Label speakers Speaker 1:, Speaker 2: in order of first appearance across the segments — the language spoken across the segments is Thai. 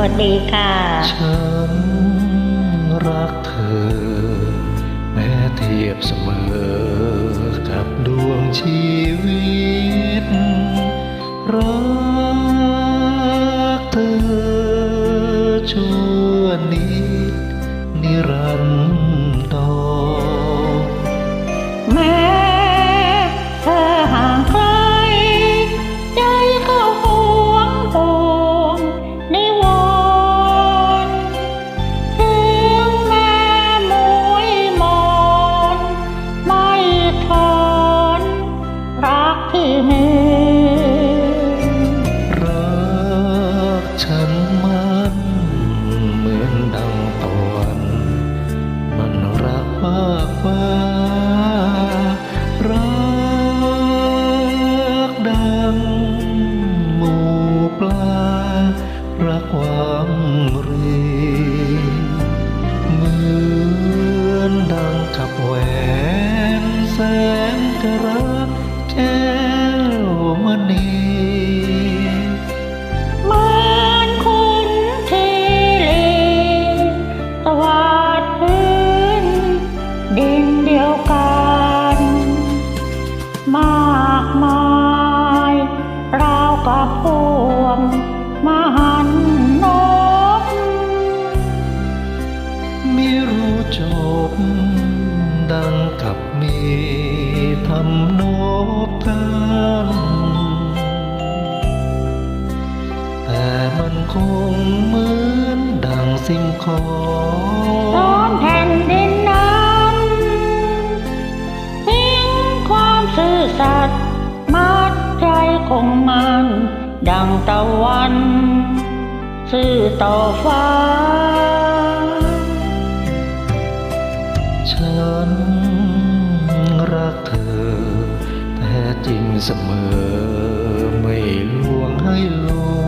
Speaker 1: วัสดีค่ะ
Speaker 2: ฉันรักเธอ แม้เทียบเสมอ กับดวงชีวิต รักเธอชั่วนิ มันเหมือนดังตะวัน มันรักมากฟ้า
Speaker 1: กับพวงมหันนก
Speaker 2: ไม่รู้จบ ดังกับมีทำนบกันแต่มันคงเหมือนดังสิ่งของ
Speaker 1: คงมันดังตะวันซื่อต่อฟ้า
Speaker 2: ฉันรักเธอแท้จริงเสมอไม่ลวงให้ลวง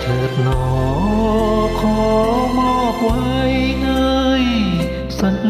Speaker 2: เถิดหนอ ขอมอบไว้ในสัญ